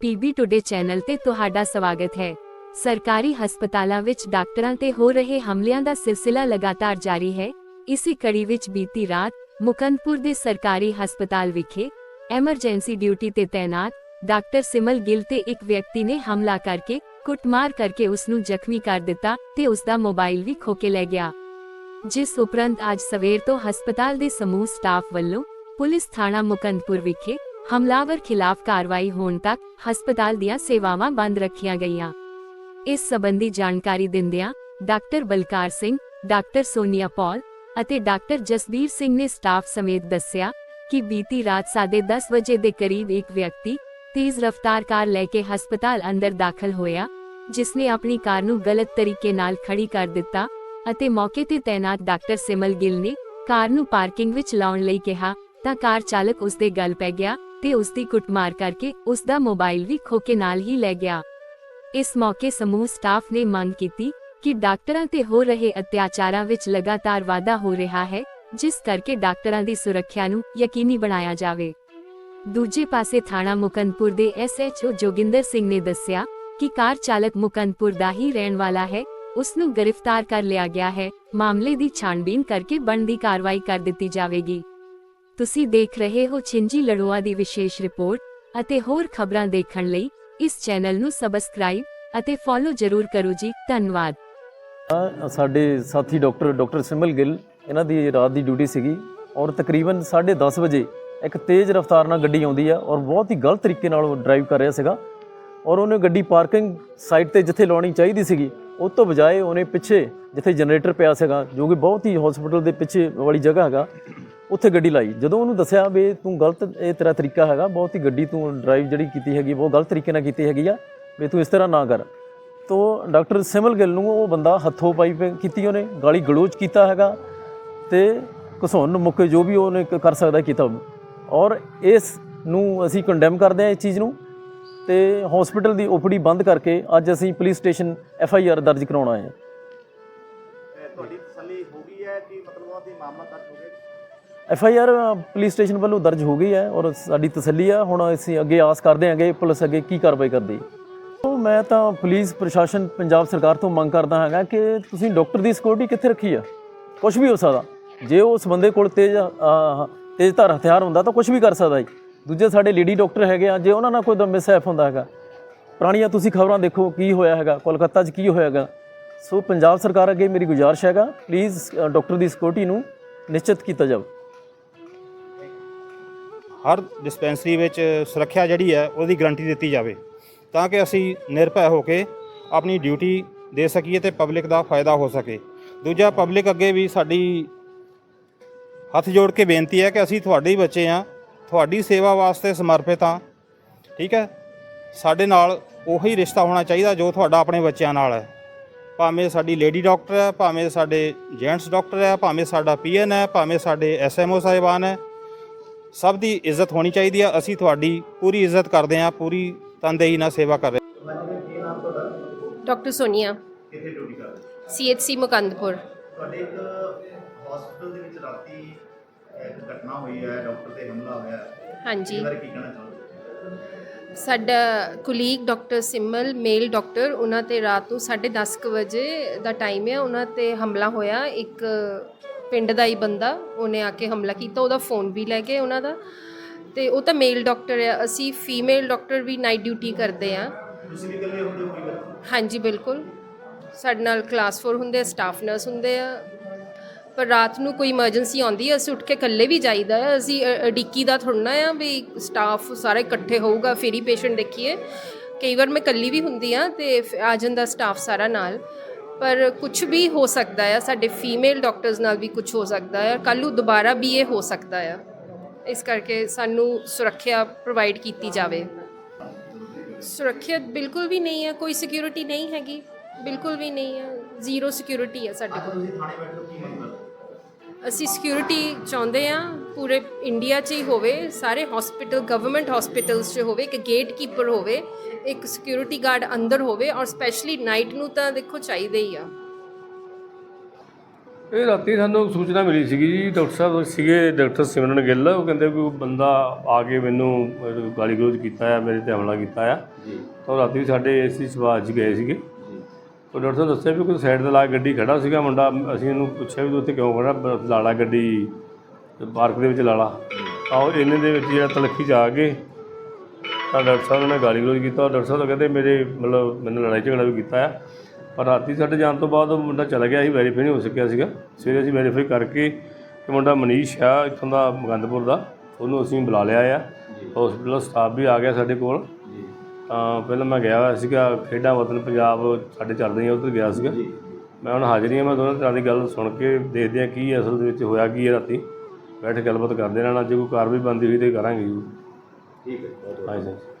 PB today channel ਤੇ ਤੁਹਾਡਾ ਸਵਾਗਤ ਹੈ। ਸਰਕਾਰੀ ਹਸਪਤਾਲਾਂ ਵਿੱਚ ਡਾਕਟਰਾਂ ਤੇ ਹੋ ਰਹੇ ਹਮਲਿਆਂ ਦਾ ਸਿਲਸਿਲਾ ਲਗਾਤਾਰ ਜਾਰੀ ਹੈ। ਇਸੇ ਕੜੀ ਵਿੱਚ ਬੀਤੀ ਰਾਤ ਮੁਕੰਦਪੁਰ ਦੇ ਸਰਕਾਰੀ ਹਸਪਤਾਲ ਵਿਖੇ ਐਮਰਜੈਂਸੀ ਡਿਊਟੀ ਤੇ ਤੈਨਾਤ ਡਾਕਟਰ ਸਿਮਲ ਗਿੱਲ ਤੇ ਇੱਕ ਵਿਅਕਤੀ ਨੇ ਹਮਲਾ ਕਰਕੇ ਕੁੱਟਮਾਰ ਕਰਕੇ ਉਸ ਨੂੰ ਜ਼ਖਮੀ ਕਰ ਦਿੱਤਾ ਤੇ ਉਸ ਦਾ ਮੋਬਾਈਲ ਵੀ ਖੋ ਕੇ ਲੈ ਗਿਆ। ਜਿਸ ਉਪਰੰਤ ਅੱਜ ਸਵੇਰ ਤੋਂ ਹਸਪਤਾਲ ਦੇ ਸਮੂਹ ਸਟਾਫ ਵੱਲੋਂ ਪੁਲਿਸ ਥਾਣਾ ਮੁਕੰਦਪੁਰ ਵਿਖੇ ਹਮਲਾਵਰ ਖਿਲਾਫ ਕਾਰਵਾਈ ਹੋਣ ਤੱਕ ਹਸਪਤਾਲ ਦੀਆਂ ਸੇਵਾਵਾਂ ਬੰਦ ਰੱਖੀਆਂ ਗਈਆਂ। ਇਸ ਸਬੰਧੀ ਜਾਣਕਾਰੀ ਦਿੰਦਿਆਂ ਡਾਕਟਰ ਬਲਕਾਰ ਸਿੰਘ, ਡਾਕਟਰ ਸੋਨੀਆ ਪੌਲ ਅਤੇ ਡਾਕਟਰ ਜਸਬੀਰ ਸਿੰਘ ਨੇ ਸਟਾਫ ਸਮੇਤ ਦੱਸਿਆ ਕਿ ਬੀਤੀ ਰਾਤ ਸਾਢੇ 10 ਵਜੇ ਦੇ ਕਰੀਬ ਇੱਕ ਵਿਅਕਤੀ ਤੇਜ਼ ਰਫ਼ਤਾਰ ਕਾਰ ਲੈ ਕੇ ਹਸਪਤਾਲ ਅੰਦਰ ਦਾਖਲ ਹੋਇਆ ਜਿਸ ਨੇ ਆਪਣੀ ਕਾਰ ਨੂੰ ਗਲਤ ਤਰੀਕੇ ਨਾਲ ਖੜੀ ਕਰ ਦਿੱਤਾ ਅਤੇ ਮੌਕੇ ਤੇ ਤੈਨਾਤ ਡਾਕਟਰ ਸਿਮਲ ਗਿੱਲ ਨੇ ਕਾਰ ਨੂੰ ਪਾਰਕਿੰਗ ਵਿੱਚ ਲਾਉਣ ਲਈ ਕਿਹਾ। ਤਾਂ ਕਾਰ ਚਾਲਕ ਉਸ ਦੇ ਗਲ ਪੈ ਗਿਆ ਤੇ ਉਸ ਦੀ ਕੁੱਟਮਾਰ ਕਰਕੇ ਉਸ ਦਾ ਮੋਬਾਈਲ ਵੀ ਖੋਕੇ ਨਾਲ ਹੀ ਲੈ ਗਿਆ। ਇਸ ਮੌਕੇ ਸਮੂਹ ਸਟਾਫ ਨੇ ਮੰਗ ਕੀਤੀ ਕਿ ਡਾਕਟਰਾਂ ਤੇ ਹੋ ਰਹੇ ਅਤਿਆਚਾਰਾਂ ਵਿੱਚ ਲਗਾਤਾਰ ਵਾਧਾ ਹੋ ਰਿਹਾ ਹੈ, ਜਿਸ ਕਰਕੇ ਡਾਕਟਰਾਂ ਦੀ ਸੁਰੱਖਿਆ ਨੂੰ ਯਕੀਨੀ ਬਣਾਇਆ ਜਾਵੇ। ਦੂਜੇ ਪਾਸੇ ਥਾਣਾ ਮੁਕੰਦਪੁਰ ਦੇ ਐਸਐਚਓ ਜੋਗਿੰਦਰ ਸਿੰਘ ਨੇ ਦੱਸਿਆ ਕਿ ਕਾਰ ਚਾਲਕ ਮੁਕੰਦਪੁਰ ਦਾ ਹੀ ਰਹਿਣ ਵਾਲਾ ਹੈ ਉਸ ਨੂੰ ਗ੍ਰਿਫਤਾਰ ਕਰ ਲਿਆ ਗਿਆ ਹੈ, ਮਾਮਲੇ ਦੀ ਛਾਣਬੀਨ ਕਰਕੇ ਬਣਦੀ ਕਾਰਵਾਈ ਕਰ ਦਿੱਤੀ ਜਾਵੇਗੀ। ਤੁਸੀਂ ਦੇਖ ਰਹੇ ਹੋ ਛਿੰਜੀ ਲੜੋਆ ਦੀ ਵਿਸ਼ੇਸ਼ ਰਿਪੋਰਟ ਅਤੇ ਹੋਰ ਖਬਰਾਂ ਦੇਖਣ ਲਈ ਇਸ ਚੈਨਲ ਨੂੰ ਸਬਸਕ੍ਰਾਈਬ ਅਤੇ ਫੋਲੋ ਜ਼ਰੂਰ ਕਰੋ ਜੀ, ਧੰਨਵਾਦ। ਸਾਡੇ ਸਾਥੀ ਡਾਕਟਰ ਡਾਕਟਰ ਸਿਮਲ ਗਿੱਲ, ਇਹਨਾਂ ਦੀ ਰਾਤ ਦੀ ਡਿਊਟੀ ਸੀਗੀ ਔਰ ਤਕਰੀਬਨ 10:30 ਵਜੇ ਇੱਕ ਤੇਜ਼ ਰਫ਼ਤਾਰ ਨਾਲ ਗੱਡੀ ਆਉਂਦੀ ਆ ਔਰ ਬਹੁਤ ਹੀ ਗਲਤ ਤਰੀਕੇ ਨਾਲ ਉਹ ਡਰਾਈਵ ਕਰ ਰਿਹਾ ਸੀਗਾ ਔਰ ਉਹਨੇ ਗੱਡੀ ਪਾਰਕਿੰਗ ਸਾਈਟ ਤੇ ਜਿੱਥੇ ਲਾਉਣੀ ਚਾਹੀਦੀ ਸੀਗੀ, ਉਹ ਤੋਂ ਬਜਾਏ ਉਹਨੇ ਪਿੱਛੇ ਜਿੱਥੇ ਜਨਰੇਟਰ ਪਿਆ ਸੀਗਾ, ਜੋ ਕਿ ਬਹੁਤ ਹੀ ਹਸਪੀਟਲ ਦੇ ਪਿੱਛੇ ਵਾਲੀ ਜਗ੍ਹਾ ਹੈਗਾ ਉੱਥੇ ਗੱਡੀ ਲਾਈ। ਜਦੋਂ ਉਹਨੂੰ ਦੱਸਿਆ ਵੀ ਤੂੰ ਗਲਤ, ਇਹ ਤੇਰਾ ਤਰੀਕਾ ਹੈਗਾ, ਬਹੁਤ ਹੀ ਗੱਡੀ ਤੂੰ ਡਰਾਈਵ ਜਿਹੜੀ ਕੀਤੀ ਹੈਗੀ, ਬਹੁਤ ਗਲਤ ਤਰੀਕੇ ਨਾਲ ਕੀਤੀ ਹੈਗੀ ਆ, ਵੀ ਤੂੰ ਇਸ ਤਰ੍ਹਾਂ ਨਾ ਕਰ। ਤੋ ਡਾਕਟਰ ਸਿਮਲ ਗਿੱਲ ਨੂੰ ਉਹ ਬੰਦਾ ਹੱਥੋਂ ਪਾਈ ਪੇ- ਕੀਤੀ ਉਹਨੇ, ਗਾਲੀ ਗਲੋਚ ਕੀਤਾ ਹੈਗਾ ਤੇ ਘਸੋਣ ਨੂੰ ਮੁੱਕੇ ਜੋ ਵੀ ਉਹਨੇ ਕਰ ਸਕਦਾ ਕੀਤਾ। ਔਰ ਇਸ ਨੂੰ ਅਸੀਂ ਕੰਡੈਮ ਕਰਦੇ ਹਾਂ ਇਸ ਚੀਜ਼ ਨੂੰ ਤੇ ਹਸਪੀਟਲ ਦੀ ਓਪੀਡੀ ਬੰਦ ਕਰਕੇ ਅੱਜ ਅਸੀਂ police station F I R ਦਰਜ ਕਰਾਉਣਾ ਹੈ। ਅਹ ਤੁਹਾਡੀ ਤਸੱਲੀ ਹੋ ਗਈ ਹੈ ਕਿ ਮਤਲਬ ਉਹਦੀ ਮਾਮਲਾ ਦਰਜ ਹੋ ਗਿਆ F I R police station ਵੱਲੋਂ ਦਰਜ ਹੋ ਗਈ ਹੈ ਔਰ ਸਾਡੀ ਤਸੱਲੀ ਆ। ਹੁਣ ਅਸੀਂ ਅੱਗੇ ਆਸ ਕਰਦੇ ਹਾਂਗੇ ਪੁਲਿਸ ਅੱਗੇ ਕੀ ਕਾਰਵਾਈ ਕਰਦੀ। ਹੈ ਮੈਂ ਤਾਂ ਪੁਲਿਸ ਪ੍ਰਸ਼ਾਸਨ ਪੰਜਾਬ ਸਰਕਾਰ ਤੋਂ ਮੰਗ ਕਰਦਾ ਹਾਂਗਾ ਕਿ ਤੁਸੀਂ ਡਾਕਟਰ ਦੀ ਸਿਕਿਉਰਿਟੀ ਕਿੱਥੇ ਰੱਖੀ ਆ? ਕੁਝ ਵੀ ਹੋ ਸਕਦਾ। ਜੇ ਉਸ ਬੰਦੇ ਕੋਲ ਤੇਜ਼ ਅਹ, ਤੇਜ਼ਧਾਰ ਹਥਿਆਰ ਹੁੰਦਾ ਤਾਂ ਕੁਝ ਵੀ ਕਰ ਸਕਦਾ ਜੀ। ਦੂਜੇ ਸਾਡੇ ਲੇਡੀ ਡਾਕਟਰ ਹੈਗੇ ਆ ਜੇ ਉਹਨਾਂ ਨਾਲ ਕੋਈ ਮਿਸਹੈਪ ਹੁੰਦਾ ਹੈਗਾ ਪੁਰਾਣੀਆਂ ਤੁਸੀਂ ਖਬਰਾਂ ਦੇਖੋ ਕੀ ਹੋਇਆ ਹੈਗਾ ਕੋਲਕਾਤਾ 'ਚ ਕੀ ਹੋਇਆ ਹੈਗਾ। ਸੋ ਪੰਜਾਬ ਸਰਕਾਰ ਅੱਗੇ ਮੇਰੀ ਗੁਜ਼ਾਰਿਸ਼ ਹੈਗਾ ਪਲੀਜ਼ ਡਾਕਟਰ ਦੀ ਸਿਕਿਉਰਿਟੀ ਨੂੰ ਨਿਸ਼ਚਿਤ ਕੀਤਾ ਜਾਵੇ। ਹਰ ਡਿਸਪੈਂਸਰੀ ਵਿੱਚ ਸੁਰੱਖਿਆ ਜਿਹੜੀ ਹੈ, ਉਹਦੀ ਗਾਰੰਟੀ ਦਿੱਤੀ ਜਾਵੇ। ਤਾਂ ਕਿ ਅਸੀਂ ਨਿਰਭੈ ਹੋ ਕੇ ਆਪਣੀ ਡਿਊਟੀ ਦੇ ਸਕੀਏ ਤੇ ਪਬਲਿਕ ਦਾ ਫਾਇਦਾ ਹੋ ਸਕੇ। ਦੂਜਾ, ਪਬਲਿਕ ਅੱਗੇ ਵੀ ਸਾਡੀ ਹੱਥ ਜੋੜ ਕੇ ਬੇਨਤੀ ਹੈ ਕਿ ਅਸੀਂ ਤੁਹਾਡੇ ਹੀ ਬੱਚੇ ਆ ਤੁਹਾਡੀ ਸੇਵਾ ਵਾਸਤੇ ਸਮਰਪਿਤ ਹਾਂ। ਠੀਕ ਹੈ? ਸਾਡੇ ਨਾਲ ਉਹੀ ਰਿਸ਼ਤਾ ਹੋਣਾ ਚਾਹੀਦਾ ਜੋ ਤੁਹਾਡਾ ਆਪਣੇ ਬੱਚਿਆਂ ਨਾਲ ਹੈ। ਭਾਵੇਂ ਸਾਡੀ ਲੇਡੀ ਡਾਕਟਰ ਹੈ, ਭਾਵੇਂ ਸਾਡੇ ਜੈਂਟਸ ਡਾਕਟਰ ਹੈ, ਭਾਵੇਂ ਸਾਡਾ ਪੀਐਨ ਹੈ, ਭਾਵੇਂ ਸਾਡੇ ਐਸਐਮਓ ਸਾਹਿਬਾਨ ਹੈ ਸਭ ਦੀ ਇੱਜ਼ਤ ਹੋਣੀ ਚਾਹੀਦੀ ਆ। ਅਸੀਂ ਤੁਹਾਡੀ ਪੂਰੀ ਇੱਜ਼ਤ ਕਰਦੇ ਆ ਪੂਰੀ ਤਨਦੇਹੀ ਨਾਲ ਸੇਵਾ ਕਰ ਰਹੇ ਡਾਕਟਰ ਸੋਨੀਆ ਕਿੱਥੇ ਡਿਊਟੀ ਕਰਦੇ ਸੀਐਚਸੀ ਮੁਕੰਦਪੁਰ। ਤੁਹਾਡੇ ਇੱਕ ਹਸਪੀਟਲ ਦੇ ਵਿੱਚ ਰਾਤੀ ਇੱਕ ਘਟਨਾ ਹੋਈ ਹੈ ਡਾਕਟਰ ਤੇ ਹਮਲਾ ਹੋਇਆ। ਹੈ ਹਾਂਜੀ। ਇਸ ਬਾਰੇ ਕੀ ਕਹਿਣਾ ਚਾਹੋਗੇ? ਸਾਡਾ ਕੁਲੀਗ ਡਾਕਟਰ ਸਿਮਲ ਮੇਲ ਡਾਕਟਰ ਉਹਨਾਂ ਤੇ ਰਾਤ ਨੂੰ 10:30 ਕੁ ਵਜੇ ਦਾ ਟਾਈਮ ਹੈ ਉਹਨਾਂ ਤੇ ਹਮਲਾ ਹੋਇਆ। ਇੱਕ ਪਿੰਡ ਦਾ ਹੀ ਬੰਦਾ ਉਹਨੇ ਆ ਕੇ ਹਮਲਾ ਕੀਤਾ ਉਹਦਾ ਫੋਨ ਵੀ ਲੈ ਗਏ ਉਹਨਾਂ ਦਾ। ਤੇ ਉਹ ਤਾਂ ਮੇਲ ਡਾਕਟਰ ਹੈ ਅਸੀਂ ਫੀਮੇਲ ਡਾਕਟਰ ਵੀ ਨਾਈਟ ਡਿਊਟੀ ਕਰਦੇ ਆ। ਤੁਸੀਂ ਵੀ ਇਕੱਲੇ ਹੁੰਦੇ ਹੋ ਕੀ ਗੱਲ? ਹਾਂਜੀ ਬਿਲਕੁਲ। ਸਾਡੇ ਨਾਲ ਕਲਾਸ 4 ਹੁੰਦੇ ਆ ਸਟਾਫ ਨਰਸ ਹੁੰਦੇ ਆ। ਪਰ ਰਾਤ ਨੂੰ ਕੋਈ ਇਮਰਜੈਂਸੀ ਆਉਂਦੀ ਹੈ ਅਸੀਂ ਉੱਠ ਕੇ ਇਕੱਲੇ ਵੀ ਜਾਈਦਾ ਹੈ ਅਸੀਂ ਅਡਿੱਕੀ ਦਾ ਥੋੜ੍ਹਾ ਆ ਵੀ ਸਟਾਫ ਸਾਰੇ ਇਕੱਠੇ ਹੋਊਗਾ ਫਿਰ ਹੀ ਪੇਸ਼ੈਂਟ ਦੇਖੀਏ। ਕਈ ਵਾਰ ਮੈਂ ਇਕੱਲੀ ਵੀ ਹੁੰਦੀ ਆ ਤੇ ਆ ਜਾਂਦਾ ਸਟਾਫ ਸਾਰਾ ਨਾਲ। ਪਰ ਕੁਝ ਵੀ ਹੋ ਸਕਦਾ ਆ, ਸਾਡੇ ਫੀਮੇਲ ਡਾਕਟਰਸ ਨਾਲ ਵੀ ਕੁਝ ਹੋ ਸਕਦਾ ਹੈ ਕੱਲ੍ਹ ਨੂੰ ਦੁਬਾਰਾ ਵੀ ਇਹ ਹੋ ਸਕਦਾ ਆ। ਇਸ ਕਰਕੇ ਸਾਨੂੰ ਸੁਰੱਖਿਆ ਪ੍ਰੋਵਾਈਡ ਕੀਤੀ ਜਾਵੇ। ਸੁਰੱਖਿਅਤ ਬਿਲਕੁਲ ਵੀ ਨਹੀਂ ਹੈ ਕੋਈ ਸਿਕਿਉਰਿਟੀ ਨਹੀਂ ਹੈਗੀ, ਬਿਲਕੁਲ ਵੀ ਨਹੀਂ ਹੈ ਜ਼ੀਰੋ ਸਿਕਿਉਰਿਟੀ ਹੈ ਸਾਡੇ ਕੋਲ। ਅਸੀਂ ਸਿਕਿਉਰਿਟੀ ਚਾਹੁੰਦੇ ਆ ਪੂਰੇ ਇੰਡੀਆ 'ਚ ਹੀ ਹੋਵੇ ਸਾਰੇ ਹਸਪੀਟਲ ਗਵਰਨਮੈਂਟ ਹਸਪੀਟਲਸ 'ਚ ਹੋਵੇ ਕਿ ਗੇਟ ਕੀਪਰ ਹੋਵੇ ਇੱਕ ਸਿਕਿਉਰਿਟੀ ਗਾਰਡ ਅੰਦਰ ਹੋਵੇ ਔਰ ਸਪੈਸ਼ਲੀ ਨਾਈਟ ਨੂੰ ਤਾਂ ਦੇਖੋ ਚਾਹੀਦੇ ਹੀ ਆ। ਇਹ ਰਾਤੀ ਸਾਨੂੰ ਸੂਚਨਾ ਮਿਲੀ ਸੀਗੀ ਜੀ ਡਾਕਟਰ ਸਾਹਿਬ ਸੀਗੇ ਡਾਕਟਰ ਸਿਮਰਨ ਗਿੱਲ ਉਹ ਕਹਿੰਦੇ ਕੋਈ ਬੰਦਾ ਆ ਕੇ ਮੈਨੂੰ ਗਾਲੀ ਗਲੋਚ ਕੀਤਾ ਆ ਮੇਰੇ ਤੇ ਹਮਲਾ ਕੀਤਾ ਆ। ਜੀ। ਤਾਂ ਰਾਤੀ ਸਾਡੇ ਏਸੀ ਸਵਾਜ 'ਚ ਗਏ ਸੀਗੇ। ਉਹ ਡਾਕਟਰ ਸਾਹਿਬ ਦੱਸਿਆ ਵੀ ਕੋਈ ਸਾਈਡ ਤੇ ਲਾ ਕੇ ਗੱਡੀ ਖੜਾ ਸੀਗਾ ਮੁੰਡਾ ਅਸੀਂ ਇਹਨੂੰ ਪੁੱਛਿਆ ਵੀ ਤੂੰ ਉੱਥੇ ਕਿਉਂ ਖੜਾ ਬ- ਲਾ ਗੱਡੀ ਪਾਰਕ ਦੇ ਵਿੱਚ ਲਾ ਲਾ। ਤਾਂ ਉਹ ਇੰਨੇ ਦੇ ਵਿੱਚ ਜਿਹੜਾ ਤਲਖੀ ਆ ਕੇ ਤਾਂ ਡਾਕਟਰ ਸਾਹਿਬ ਨੇ ਗਾਲੀ ਗਲੋਚ ਕੀਤਾ। ਡਾਕਟਰ ਸਾਹਿਬ ਤਾਂ ਕਹਿੰਦੇ ਮੇਰੇ ਮਤਲਬ ਮੈਨੂੰ ਲੜਾਈ ਝਗੜਾ ਵੀ ਕੀਤਾ ਆ। ਪਰ ਰਾਤੀ ਸਾਡੇ ਜਾਣ ਤੋਂ ਬਾਅਦ ਉਹ ਮੁੰਡਾ ਚਲਾ ਗਿਆ ਸੀ ਵੈਰੀਫਾਈ ਨਹੀਂ ਹੋ ਸਕਿਆ ਸੀਗਾ। ਸਵੇਰੇ ਅਸੀਂ ਵੈਰੀਫਾਈ ਕਰਕੇ ਇਹ ਮੁੰਡਾ ਮਨੀਸ਼ ਆ ਇੱਥੋਂ ਦਾ ਮੁਕੰਦਪੁਰ ਦਾ। ਉਹਨੂੰ ਅਸੀਂ ਬੁਲਾ ਲਿਆ ਆ। ਹਸਪੀਟਲ ਸਟਾਫ ਵੀ ਆ ਗਿਆ ਸਾਡੇ ਕੋਲ। ਤਾਂ ਪਹਿਲਾਂ ਮੈਂ ਗਿਆ ਹੋਇਆ ਸੀਗਾ ਖੇਡਾਂ ਵਤਨ ਪੰਜਾਬ ਸਾਡੇ ਚੱਲਦੀਆਂ ਉੱਧਰ ਗਿਆ ਸੀਗਾ। ਮੈਂ ਹੁਣ ਹਾਜ਼ਰੀ ਹਾਂ ਮੈਂ ਦੋਨਾਂ ਤਰ੍ਹਾਂ ਦੀ ਗੱਲ ਸੁਣ ਕੇ ਦੇਖਦੇ ਹਾਂ ਕੀ ਅਸਲ ਦੇ ਵਿੱਚ ਹੋਇਆ ਕੀ ਹੈ ਰਾਤੀ। ਬੈਠ ਕੇ ਗੱਲਬਾਤ ਕਰਦੇ ਰਹਿਣਾ ਜੇ ਕੋਈ ਕਾਰਵਾਈ ਬਣਦੀ ਹੋਈ ਤੇ ਕਰਾਂਗੇ ਜੀ। ਠੀਕ ਹੈ ਬਹੁਤ ਬਹੁਤ ਹਾਂਜੀ। ਸਰ